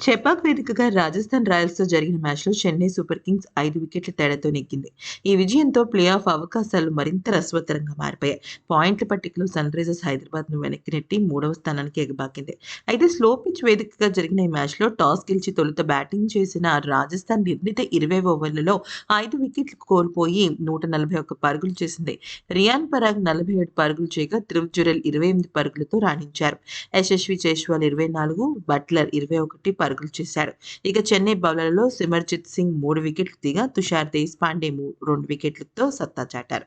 చెపాక్ వేదికగా రాజస్థాన్ రాయల్స్‌తో జరిగిన మ్యాచ్‌లో చెన్నై సూపర్ కింగ్స్ ఐదు వికెట్ల తేడాతో నెగ్గింది. ఈ విజయంతో ప్లే ఆఫ్ అవకాశాలు మరింత రసవత్తరంగా మారిపోయాయి. పాయింట్ల పట్టికలో సన్ రైజర్స్ హైదరాబాద్‌ను వెనక్కి నెట్టి మూడవ స్థానానికి ఎగబాకింది. అయితే స్లో పిచ్ వేదికగా జరిగిన ఈ మ్యాచ్‌లో టాస్ గెలిచి తొలుత బ్యాటింగ్ చేసిన రాజస్థాన్ నిర్ణీత 20 ఓవర్లలో ఐదు వికెట్లు కోల్పోయి 141 పరుగులు చేసింది. రియాన్ పరాగ్ 47 పరుగులు చేయగా ధ్రువ్ జురెల్ 28 పరుగులతో రాణించారు. యశస్వి జైస్వాల్ 24, బట్లర్ 21 పరుగులు చేశాడు. ఇక చెన్నై బౌలర్లలో సిమర్జిత్ సింగ్ మూడు వికెట్లు దిగా తుషార్ దేశ్పాండే ము 2 వికెట్లతో సత్తా చాటారు.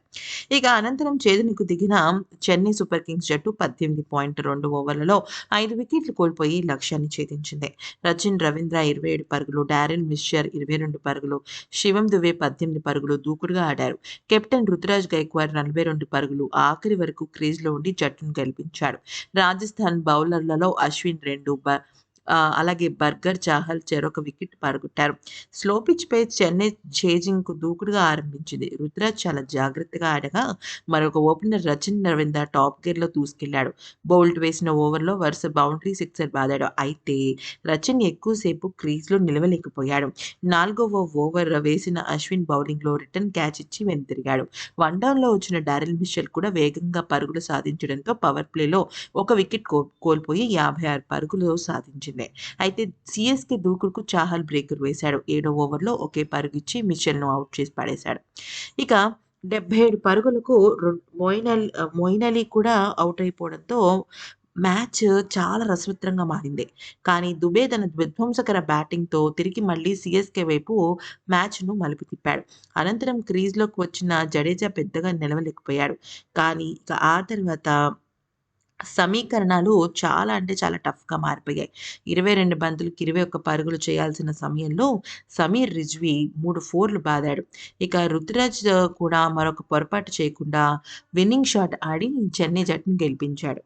ఇక అనంతరం ఛేదనకు దిగిన చెన్నై సూపర్ కింగ్స్ జట్టు 18.2 ఓవర్లలో ఐదు వికెట్లు కోల్పోయి లక్ష్యాన్ని ఛేదించింది. రచిన్ రవీంద్ర 27 పరుగులు, డారెల్ మిస్చర్ 22 పరుగులు, శివం దువే పద్దెనిమిది పరుగులు దూకుడుగా ఆడారు. కెప్టెన్ రుతురాజ్ గైక్వాడ్ 42 పరుగులు ఆఖరి వరకు క్రీజ్‌లో ఉండి జట్టును గెలిపించాడు. రాజస్థాన్ బౌలర్లలో అశ్విన్ రెండు అలాగే బర్గర్ చాహల్ చెరొక వికెట్ పరగొట్టారు స్లో పిచ్ పై చెన్నై ఛేజింగ్‌కు దూకుడుగా ఆరంభించింది. రుతురాజ్ చాలా జాగ్రత్తగా ఆడగా మరొక ఓపెనర్ రచన్ రవీంద్ర టాప్ గేర్‌లో దూసుకెళ్ళాడు. బౌల్ట్ వేసిన ఓవర్‌లో వరుస బౌండరీ సిక్సర్ బాదాడు. అయితే రచన్ ఎక్కువ సేపు క్రీజ్‌లో నిలవలేకపోయాడు. నాలుగవ ఓవర్ వేసిన అశ్విన్ బౌలింగ్‌లో రిటర్న్ క్యాచ్ ఇచ్చి వెనుతిరిగాడు వన్ డౌన్లో వచ్చిన డారెల్ మిషెల్ కూడా వేగంగా పరుగులు సాధించడంతో పవర్ ప్లేలో ఒక వికెట్ కో కోల్పోయి 56 పరుగులు సాధించింది. అయితే సిఎస్కే దూకుడుకు చాహల్ బ్రేకర్ వేశాడు. ఏడో ఓవర్‌లో ఒకే పరుగిచ్చి మిచెల్‌ను అవుట్ చేసి పడేశాడు. ఇక 77 పరుగులకు మోయిన్ అలీ మోయిన్ అలీ కూడా అవుట్ అయిపోవడంతో మ్యాచ్ చాలా రసవత్తరంగా మారింది. కానీ దుబే తన విధ్వంసకర బ్యాటింగ్‌తో తిరిగి మళ్ళీ సిఎస్కే వైపు మ్యాచ్‌ను మలుపు తిప్పాడు. అనంతరం క్రీజ్‌లోకి వచ్చిన జడేజా పెద్దగా నిలవలేకపోయాడు. కానీ ఇక ఆ తర్వాత సమీకరణాలు చాలా అంటే చాలా టఫ్‌గా మారిపోయాయి. 22 బంతులకు 21 పరుగులు చేయాల్సిన సమయంలో సమీర్ రిజ్వీ మూడు ఫోర్లు బాదాడు. ఇక రుతురాజ్ కూడా మరొక పొరపాటు చేయకుండా విన్నింగ్ షాట్ ఆడి చెన్నై జట్టును గెలిపించాడు.